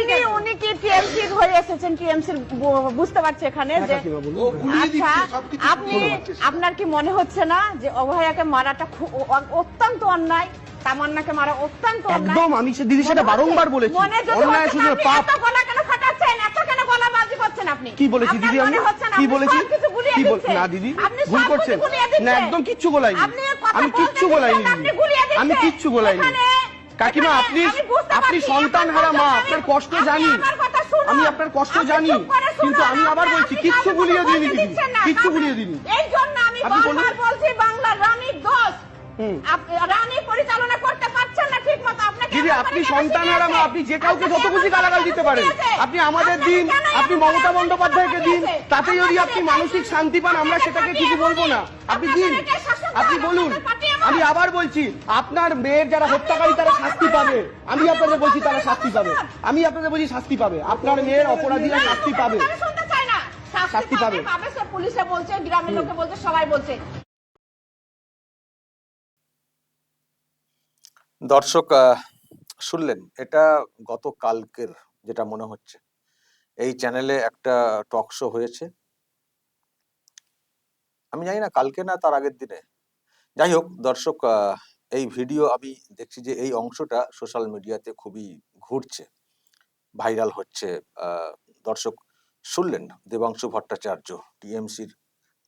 উনি উনি কি টিএমসি হয়ে এসেছেন? টিএমসির বুঝতে পারছি এখানে যে আচ্ছা আপনি আপনার কি মনে হচ্ছে না যে অভয়াকে মারাটা অত্যন্ত অন্যায় তামান্নাকে মারা অত্যন্ত একদম আমি সে দিদি সেটা বারংবার বলেছি। মনে অন্যায় শুধু পাপ এত গলা কেন ফাটাচ্ছেন? এত কেন গলাবাজি করছেন আপনি? কি বলেছি দিদি আমি? কি বলেছি? কি বল- দিচ্ছেন। না দিদি ভুল করছেন। না একদম কিচ্ছু গোলাইনি আপনি কথা আমি কিচ্ছু গোলাইনি। আমি কিচ্ছু গোলাইনি কাকিমা আপনি আপনি সন্তান হারা মা আপনার কষ্ট জানি। আমি আপনার কষ্ট জানি কিন্তু আমি আবার বলছি কিচ্ছু ভুলিয়ে দিইনি কিচ্ছু ভুলিয়ে দিইনি এই জন্য আমি। বারবার বলছি বাংলা রানীর দোষ। রানী পরিচালনা করতে পারছেন না ঠিক মতো? আপনাকে দিদি আপনি সন্তান হারা মা আপনি যে কাউকে যত খুশি গালাগাল দিতে পারেন। আপনি আমাদের দিন আপনি মমতা বন্দ্যোপাধ্যায়কে দিন তাতে যদি আপনি মানসিক শান্তি পান আমরা সেটাকে কিছু বলব না। আপনি দিন আপনি বলুন আপনাকে পাঠিয়ে এমন- আমি আবার বলছি আপনার মেয়ের যারা হত্যাকারী তারা শাস্তি পাবে। আমি আপনাদের বলছি তারা শাস্তি পাবে। আমি আপনাদের বলছি শাস্তি পাবে। আপনার মেয়ের অপরাধীরা শাস্তি পাবে। শাস্তি। পাবে পুলিশে বলছে গ্রামের লোকে বলছে সবাই বলছে। দর্শক শুনলেন, এটা গত কালকের যেটা মনে হচ্ছে। এই চ্যানেলে একটা টক শো হয়েছে। আমি জানি না, কালকে না তার আগের দিনে। যাই হোক, দর্শক এই ভিডিও আমি দেখছি যে এই অংশটা সোশ্যাল মিডিয়াতে খুবই ঘুরছে, ভাইরাল হচ্ছে। দর্শক, শুনলেন, দেবাংশু ভট্টাচার্য, টিএমসির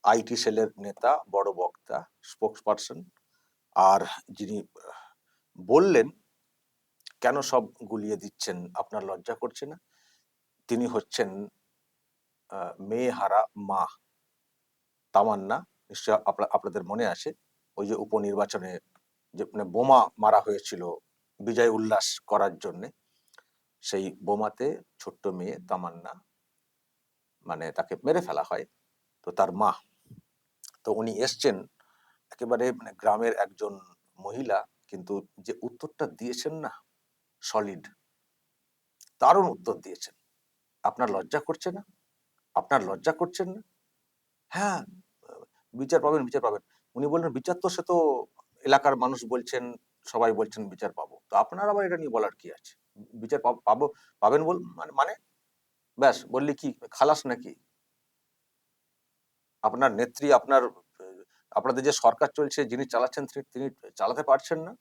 আইটি সেলের নেতা, বড় বক্তা, স্পোক্স পারসন, আর যিনি বললেন, কেন সব গুলিয়ে দিচ্ছেন? আপনার লজ্জা করছে না? তিনি হচ্ছেন মেয়ে হারা মা। তামান্না, নিশ্চয় আপনাদের মনে আছে? ওই যে উপনির্বাচনে যে মানে বোমা মারা হয়েছিল বিজয় উল্লাস করার জন্যে, সেই বোমাতে ছোট্ট মেয়ে তামান্না মানে তাকে মেরে ফেলা হয়। তো তার মা। তো উনি এসছেন, একেবারে মানে গ্রামের একজন মহিলা কিন্তু যে উত্তরটা দিয়েছেন না সলিড দারুণ উত্তর দিয়েছেন। আপনার লজ্জা করছে না? আপনার লজ্জা করছেন না? হ্যাঁ বিচার পাবেন বিচার পাবেন। উনি বললেন, বিচার তো সে তো এলাকার মানুষ বলছেন, সবাই বলছেন বিচার পাবো। তো আপনার আবার এটা নিয়ে বলার কি আছে? বিচার পাব- পাবো, পাবেন বল মানে মানে? ব্যাস, বললি কি, খালাস নাকি? আপনার নেত্রী, আপনার আপনাদের যে সরকার চলছে, যিনি চালাচ্ছেন, তিনি- চালাতে পারছেন না।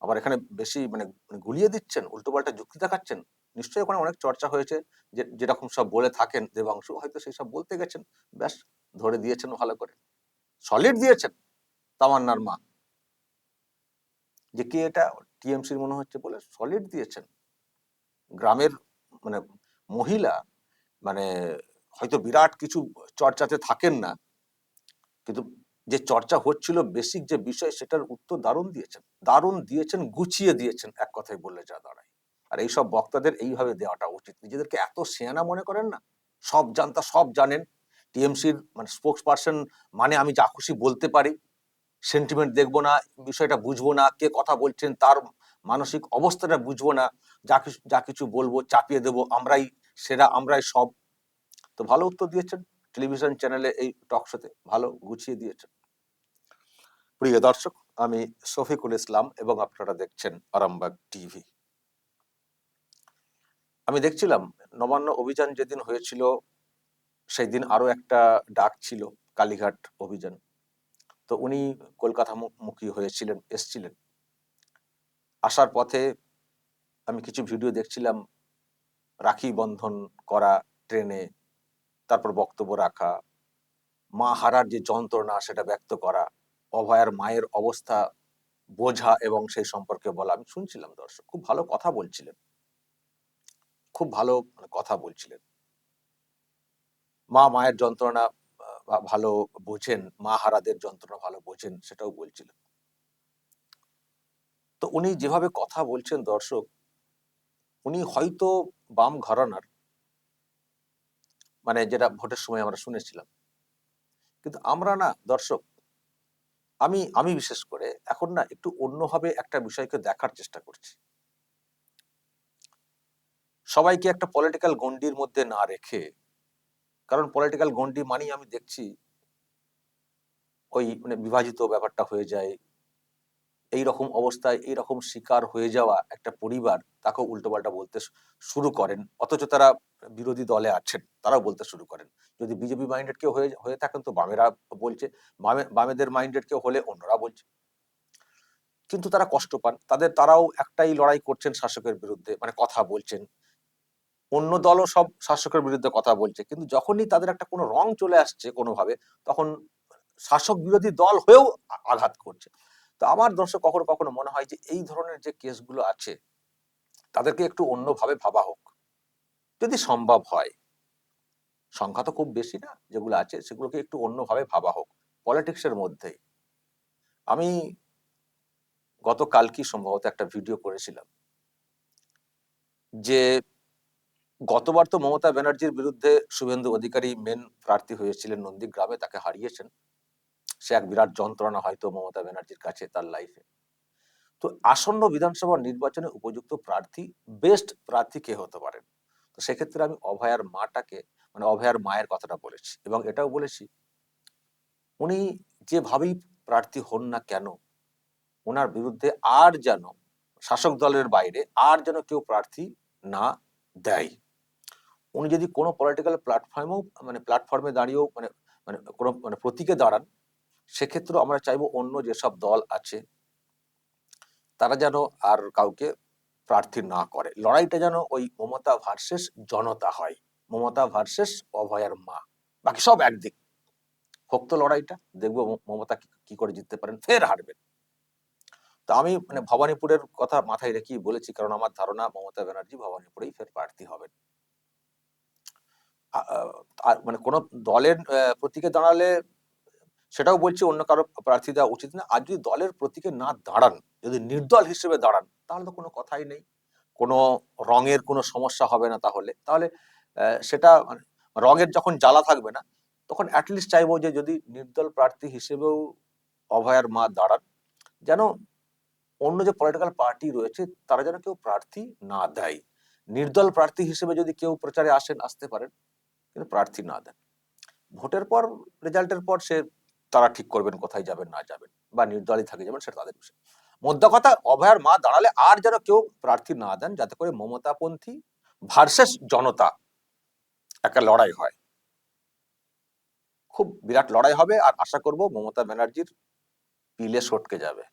আবার এখানে বেশি মানে মানে গুলিয়ে দিচ্ছেন, উল্টোপাল্টা যুক্তি দেখাচ্ছেন। নিশ্চয়ই ওখানে অনেক চর্চা হয়েছে, যে, যেরকম সব বলে থাকেন, দেবাংশু হয়তো সেই সব বলতে গেছেন, ব্যাস, ধরে দিয়েছেন ভালো করে। সলিড দিয়েছেন, তামান্নার মা। যে, কে এটা? টিএমসির মনে হচ্ছে বলে সলিড দিয়েছেন। গ্রামের মানে মহিলা মানে হয়তো বিরাট কিছু চর্চাতে থাকেন না। কিন্তু যে চর্চা হচ্ছিল বেসিক যে বিষয় সেটার উত্তর দারুণ দিয়েছেন। দারুণ দিয়েছেন, গুছিয়ে দিয়েছেন, এক কথায় বললে যা দাঁড়ায়। আর এইসব বক্তাদের এইভাবে দেওয়াটা উচিত। নিজেদেরকে এত সেয়ানা মনে করেন না? সব জানতা, সব জানেন। টিএমসির মানে স্পোক্স পার্সন মানে আমি যা খুশি বলতে পারি। সেন্টিমেন্ট দেখব না, বিষয়টা বুঝব না, কে কথা বলছেন, তার মানসিক অবস্থাটা বুঝব না, যা কিছু যা কিছু বলব, চাপিয়ে দেবো, আমরাই সেরা, আমরাই সব। তো ভালো উত্তর দিয়েছেন। টেলিভিশন চ্যানেলে এই টক শোতে ভালো গুছিয়ে দিয়েছেন। প্রিয় দর্শক, আমি শফিকুল ইসলাম এবং আপনারা দেখছেন আরামবাগ টিভি। আমি দেখছিলাম, নবান্ন অভিযান যেদিন হয়েছিল সেই দিন আরও একটা ডাক ছিল, কালীঘাট অভিযান। তো উনি কলকাতা মুখী হয়েছিলেন, এসছিলেন। আসার পথে আমি কিছু ভিডিও দেখছিলাম, রাখি বন্ধন করা, ট্রেনে তারপর বক্তব্য রাখা, মা হারার যে যন্ত্রণা সেটা ব্যক্ত করা, অভয়ার মায়ের অবস্থা বোঝা এবং সেই সম্পর্কে বলা। আমি শুনছিলাম দর্শক, খুব ভালো কথা বলছিলেন। খুব ভালো মানে কথা বলছিলেন। মা মায়ের যন্ত্রণা ভালো বোঝেন, মা হারাদের যন্ত্রণা ভালো বোঝেন সেটাও বলছিলেন। তো উনি যেভাবে কথা বলছেন দর্শক, উনি হয়তো বাম ঘরানার মানে যেটা ভোটের সময় আমরা শুনেছিলাম। কিন্তু আমরা না, দর্শক, আমি আমি বিশেষ করে এখন না একটু অন্যভাবে একটা বিষয়কে দেখার চেষ্টা করছি। সবাইকে একটা পলিটিক্যাল গন্ডির মধ্যে না রেখে, কারণ পলিটিক্যাল গন্ডি মানেই আমি দেখছি, ওই মানে বিভাজিত ব্যাপারটা হয়ে যায় এই রকম অবস্থায় এই রকম শিকার হয়ে যাওয়া একটা পরিবার তাকেও উল্টোপাল্টা বলতে শুরু করেন। অথচ তারা বিরোধী দলে আছেন, তারাও বলতে শুরু করেন। যদি বিজেপি মাইন্ডেড কেউ হয়ে থাকেন তো বামেরা বলছে, বামে, বামেদের মাইন্ডেড কেউ হলে অন্যরা বলছে। কিন্তু তারা কষ্ট পান। তাদের, তারাও একটাই লড়াই করছেন শাসকের বিরুদ্ধে মানে কথা বলছেন। অন্য দলও সব শাসকের বিরুদ্ধে কথা বলছে। কিন্তু যখনই তাদের একটা কোনো রং চলে আসছে কোনোভাবে, তখন শাসক বিরোধী দল হয়েও আঘাত করছে। তো আমার দর্শক কখনো কখনো মনে হয় যে এই ধরনের যে কেসগুলো আছে, তাদেরকে একটু অন্যভাবে ভাবা হোক। যদি সম্ভব হয়, সংখ্যা তো খুব বেশি না যেগুলো আছে, সেগুলোকে একটু অন্যভাবে ভাবা হোক পলিটিক্সের মধ্যেই আমি গতকাল কি সম্ভবত একটা ভিডিও করেছিলাম যে গতবার তো মমতা ব্যানার্জির বিরুদ্ধে শুভেন্দু অধিকারী মেন প্রার্থী হয়েছিলেন, নন্দীগ্রামে, তাকে হারিয়েছেন। সে এক বিরাট যন্ত্রণা হয়তো মমতা ব্যানার্জির কাছে তার লাইফে তো আসন্ন বিধানসভা নির্বাচনে উপযুক্ত প্রার্থী বেস্ট প্রার্থী কে হতে পারেন? তো সেক্ষেত্রে আমি অভয়ার মাটাকে মানে অভয়ার মায়ের কথাটা বলেছি এবং এটাও বলেছি, উনি যেভাবেই প্রার্থী হন না কেন ওনার বিরুদ্ধে আর যেন শাসক দলের বাইরে আর যেন কেউ প্রার্থী না দেয়। উনি যদি কোনো পলিটিক্যাল প্ল্যাটফর্মেও মানে প্ল্যাটফর্মে দাঁড়িয়েও মানে মানে কোনো মানে প্রতীকে দাঁড়ান সেক্ষেত্রেও আমরা চাইব অন্য যেসব দল আছে, তারা যেন আর কাউকে প্রার্থী না করে। লড়াইটা যেন ওই মমতা ভার্সেস জনতা হয়, মমতা ভার্সেস অভয়ার মা। বাকি সব একদিক। হোক তো লড়াইটা, দেখব মমতা কি- করে জিততে পারেন, ফের হারবেন। তো আমি মানে ভবানীপুরের কথা মাথায় রেখেই বলেছি, কারণ আমার ধারণা মমতা ব্যানার্জি ভবানীপুরেই ফের প্রার্থী হবেন। মানে কোন দলের প্রতীকে দাঁড়ালে সেটাও বলছি অন্য কারও প্রার্থী দেওয়া উচিত না। আর যদি দলের প্রতীকে না দাঁড়ান, যদি নির্দল হিসেবে দাঁড়ান, তাহলে তো কোনো কথাই নেই। কোনো রঙের কোনো সমস্যা হবে না তাহলে। তাহলে সেটা মানে রঙের যখন জ্বালা থাকবে না, তখন অ্যাটলিস্ট চাইব যে যদি নির্দল প্রার্থী হিসেবেও অভয়ার মা দাঁড়ান, যেন অন্য যে পলিটিক্যাল পার্টি রয়েছে, তারা যেন কেউ প্রার্থী না দেয়। নির্দল প্রার্থী হিসেবে যদি কেউ প্রচারে আসেন, আসতে পারেন, কিন্তু প্রার্থী না দেন। ভোটের পর রেজাল্টের পর সে তারা ঠিক করবেন, কোথায় যাবেন, না যাবেন বা নির্দলই থাকে যাবেন সেটা তাদের বিষয়। মোদ্দা কথা, অভয়ার মা দাঁড়ালে আর যেন কেউ প্রার্থী না দেন, যাতে করে মমতাপন্থী ভার্সেস জনতা একটা লড়াই হয়। খুব বিরাট লড়াই হবে আর আশা করব মমতা ব্যানার্জির পিলে সটকে যাবে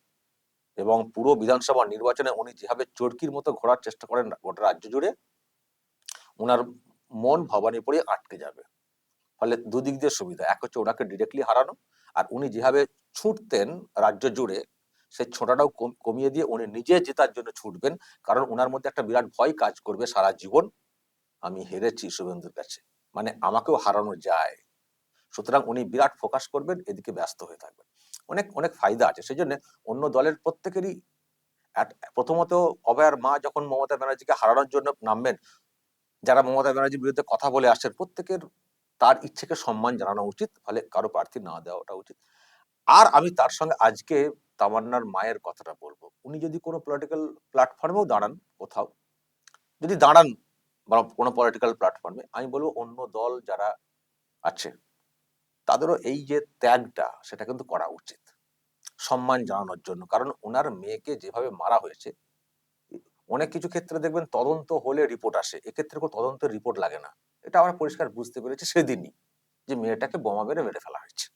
এবং পুরো বিধানসভা নির্বাচনে উনি যেভাবে চরকির মতো ঘোরার চেষ্টা করেন গোটা রাজ্য জুড়ে ওনার মন ভবানীপুরে আটকে যাবে। ফলে দুদিক দিয়ে সুবিধা, এক হচ্ছে ওনাকে ডিরেক্টলি হারানো আর উনি যেভাবে ছুটতেন রাজ্য জুড়ে সেই ছোটাটাও কমিয়ে দিয়ে উনি নিজে জেতার জন্য ছুটবেন। কারণ ওনার মধ্যে একটা বিরাট ভয় কাজ করবে সারা জীবন। আমি হেরেছি শুভেন্দুর কাছে। মানে আমাকেও হারানো যায়। সুতরাং উনি বিরাট ফোকাস করবেন, এদিকে ব্যস্ত হয়ে থাকবেন। অনেক অনেক ফায়দা আছে। সেই জন্য অন্য দলের প্রত্যেকেরই প্রথমত অভয়ার মা যখন মমতা ব্যানার্জিকে হারানোর জন্য নামবেন, যারা মমতা ব্যানার্জির বিরুদ্ধে কথা বলে আসছেন, প্রত্যেকের তার ইচ্ছেকে সম্মান জানানো উচিত, ফলে কারও প্রার্থী না দেওয়াটা উচিত। আর আমি তার সঙ্গে আজকে তামান্নার মায়ের কথাটা বলব। উনি যদি কোনো পলিটিক্যাল প্ল্যাটফর্মেও দাঁড়ান কোথাও, যদি দাঁড়ান বা কোনো পলিটিক্যাল প্ল্যাটফর্মে আমি বলব অন্য দল যারা আছে, তাদেরও এই যে ত্যাগটা, সেটা কিন্তু করা উচিত। সম্মান জানানোর জন্য। কারণ ওনার মেয়েকে যেভাবে মারা হয়েছে, অনেক কিছু ক্ষেত্রে দেখবেন তদন্ত হলে রিপোর্ট আসে। এক্ষেত্রে কোনো তদন্তের রিপোর্ট লাগে না। এটা আমরা পরিষ্কার বুঝতে পেরেছি সেদিনই যে মেয়েটাকে বোমা মেরে মেরে ফেলা হয়েছে।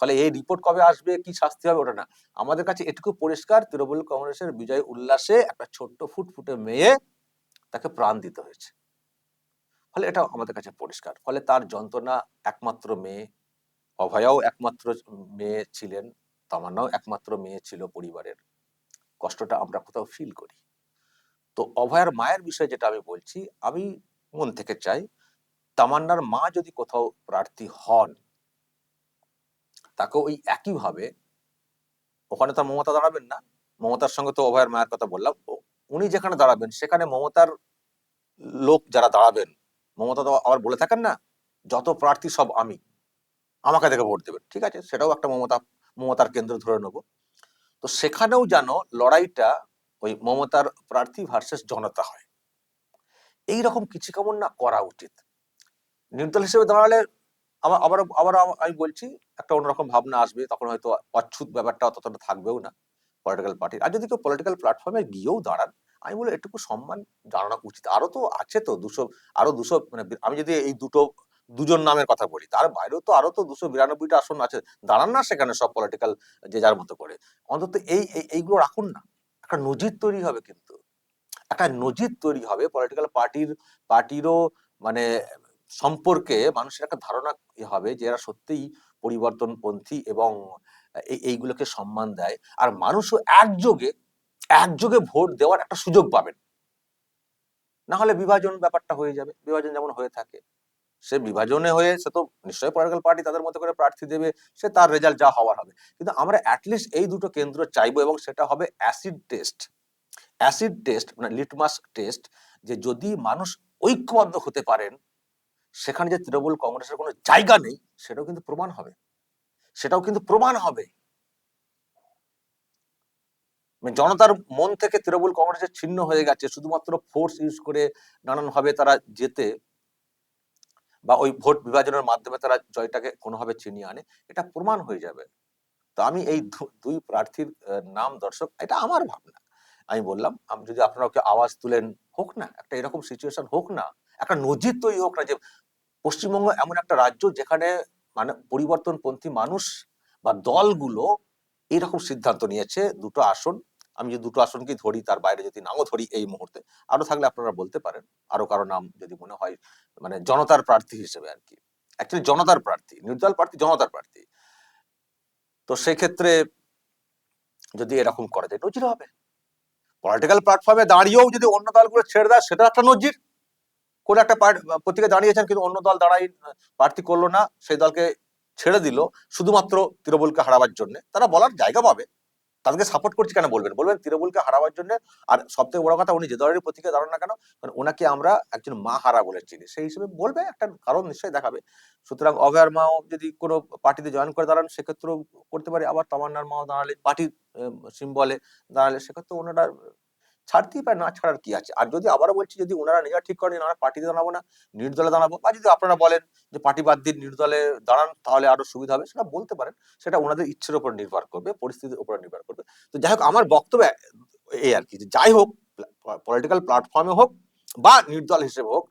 ফলে এই রিপোর্ট কবে আসবে, কি শাস্তি হবে ওটা না। আমাদের কাছে এটুকু পরিষ্কার, তৃণমূল কংগ্রেসের বিজয় উল্লাসে একটা ছোট্ট ফুটফুটে মেয়ে তাকে প্রাণ দিতে হয়েছে। ফলে এটা আমাদের কাছে পরিষ্কার। ফলে তার যন্ত্রণা একমাত্র মেয়ে, অভয়াও একমাত্র মেয়ে ছিলেন, তামান্নাও একমাত্র মেয়ে ছিল পরিবারের। কষ্টটা আমরা কোথাও ফিল করি। তো অভয়ার মায়ের বিষয়ে যেটা আমি বলছি, আমি মন থেকে চাই, তামান্নার মা যদি কোথাও প্রার্থী হন তাকে ওই একইভাবে ওখানে তো মমতা দাঁড়াবেন না। মমতার সঙ্গে তো অভয়ের মায়ের কথা বললাম। উনি যেখানে দাঁড়াবেন, সেখানে মমতার লোক যারা দাঁড়াবেন, মমতা তো আবার বলে থাকেন না, যত প্রার্থী সব আমি, আমাকে দেখে ভোট দেবেন। ঠিক আছে? সেটাও একটা মমতা, মমতার কেন্দ্র ধরে নেব। তো সেখানেও যেন লড়াইটা ওই মমতার প্রার্থী ভার্সেস জনতা হয়। এই রকম কিছু কেমন না করা উচিত। নির্দল হিসেবে দাঁড়ালে আমার আবার আবার আমি বলছি, একটা অন্যরকম ভাবনা আসবে, তখন হয়তো অচ্ছুত ব্যাপারটা ততটা থাকবেও না পলিটিক্যাল পার্টির আর যদি কেউ পলিটিক্যাল প্ল্যাটফর্মে গিয়েও দাঁড়ান, আমি বলি এটুকু সম্মান জানানো উচিত। আরও তো আছে তো দুশো, আরও দুশো মানে আমি যদি এই দুটো, দুজন নামের কথা বলি, তার বাইরেও তো আরও তো দুশো বিরানব্বইটা আসন আছে। দাঁড়ান না সেখানে সব পলিটিক্যাল যে যার মতো করে। অন্তত এই- এইগুলো রাখুন না। একটা নজির তৈরি হবে কিন্তু। একটা নজির তৈরি হবে পলিটিক্যাল পার্টির পার্টিরও মানে সম্পর্কে মানুষের একটা ধারণা হবে যে এরা সত্যিই পরিবর্তনপন্থী এবং এই এইগুলোকে সম্মান দেয়। আর মানুষও একযোগে একযোগে ভোট দেওয়ার একটা সুযোগ পাবেন। না হলে বিভাজন ব্যাপারটা হয়ে যাবে। বিভাজন যেমন হয়ে থাকে, সে বিভাজনে হয়ে সে তো নিশ্চয়ই পলিটিক্যাল পার্টি তাদের মতো করে প্রার্থী দেবে, সে তার রেজাল্ট যা হওয়ার হবে। কিন্তু আমরা অ্যাটলিস্ট এই দুটো কেন্দ্র চাইব এবং সেটা হবে অ্যাসিড টেস্ট অ্যাসিড টেস্ট মানে লিটমাস টেস্ট যে যদি মানুষ ঐক্যবদ্ধ হতে পারেন, সেখানে যে তৃণমূল কংগ্রেসের কোনো জায়গা নেই, সেটাও কিন্তু প্রমাণ হবে। সেটাও কিন্তু প্রমাণ হবে। মানে জনতার মন থেকে তৃণমূল কংগ্রেসের ছিন্ন হয়ে গেছে, শুধুমাত্র ফোর্স ইউজ করে নানান ভাবে তারা যেতে বা ওই ভোট বিভাজনের মাধ্যমে তারা জয়টাকে কোনোভাবে ছিনিয়ে আনে, এটা প্রমাণ হয়ে যাবে। তো আমি এই দুই প্রার্থীর নাম দর্শক, এটা আমার ভাবনা। আমি বললাম, আমি, যদি আপনারা ওকে আওয়াজ তুলেন, হোক না, একটা এরকম সিচুয়েশন হোক না, একটা নজির তৈরি হোক না যে পশ্চিমবঙ্গ এমন একটা রাজ্য যেখানে মানে পরিবর্তনপন্থী মানুষ বা দলগুলো এইরকম সিদ্ধান্ত নিয়েছে, দুটো আসন, আমি যদি দুটো আসনকে ধরি, তার বাইরে যদি নামও ধরি এই মুহূর্তে, আরও থাকলে আপনারা বলতে পারেন, আরও কারও নাম যদি মনে হয় মানে জনতার প্রার্থী হিসেবে আর কি অ্যাকচুয়ালি জনতার প্রার্থী, নির্দল প্রার্থী, জনতার প্রার্থী, তো সেক্ষেত্রে যদি এরকম করা যায়, নজির হবে। পলিটিক্যাল প্ল্যাটফর্মে দাঁড়িয়েও যদি অন্য দলগুলো ছেড়ে দেয় সেটা একটা নজির। কোন একটা প্রতীকে দাঁড়িয়েছেন কিন্তু অন্য দল দাঁড়াই, প্রার্থী করল না, সেই দলকে ছেড়ে দিল, শুধুমাত্র তৃণমূলকে হারাবার জন্য। তারা বলার জায়গা পাবে। তাদেরকে সাপোর্ট করছি কেন বলবেন? বলবেন তৃণমূলকে হারাবার জন্য, আর সব থেকে বড় কথা উনি যে দলের প্রতীকে দাঁড়ান না কেন, কারণ ওনাকে আমরা একজন মা হারা বলে চিনি। সেই হিসেবে বলবে, একটা কারণ নিশ্চয়ই দেখাবে। সুতরাং অভয়ার মাও যদি কোনো পার্টিতে জয়েন করে দাঁড়ান, সেক্ষেত্রেও করতে পারে। আবার তামান্নার মাও দাঁড়ালে, পার্টির সিম্বলে দাঁড়ালে সেক্ষেত্রে ওনারা ছাড়তেই পারে, না ছাড়ার কি আছে? আর যদি আবারও বলছি, যদি ওনারা নিজেরা ঠিক করেন আমরা পার্টিতে দাঁড়াবো না, নির্দলে দাঁড়াবো, বা যদি আপনারা বলেন যে, পার্টি বাদ দিন নির্দলে দাঁড়ান, তাহলে আরও সুবিধা হবে, সেটা বলতে পারেন, সেটা ওনাদের ইচ্ছের উপর নির্ভর করবে, পরিস্থিতির উপর নির্ভর করবে। তো যাই হোক, আমার বক্তব্য এই আর কি যাই হোক পলিটিক্যাল প্ল্যাটফর্মে হোক বা নির্দল হিসেবে হোক,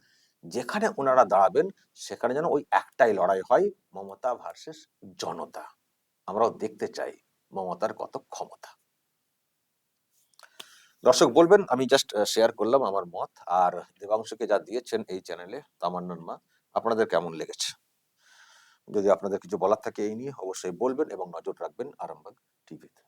যেখানে ওনারা দাঁড়াবেন, সেখানে যেন ওই একটাই লড়াই হয়, মমতা ভার্সেস জনতা। আমরাও দেখতে চাই মমতার কত ক্ষমতা। দর্শক বলবেন, আমি জাস্ট শেয়ার করলাম আমার মত। আর দেবাংশকে যা দিয়েছেন এই চ্যানেলে তামান্নান মা, আপনাদের কেমন লেগেছে? যদি আপনাদের কিছু বলার থাকে এই নিয়ে, অবশ্যই বলবেন এবং নজর রাখবেন আরামবাগ টিভিতে।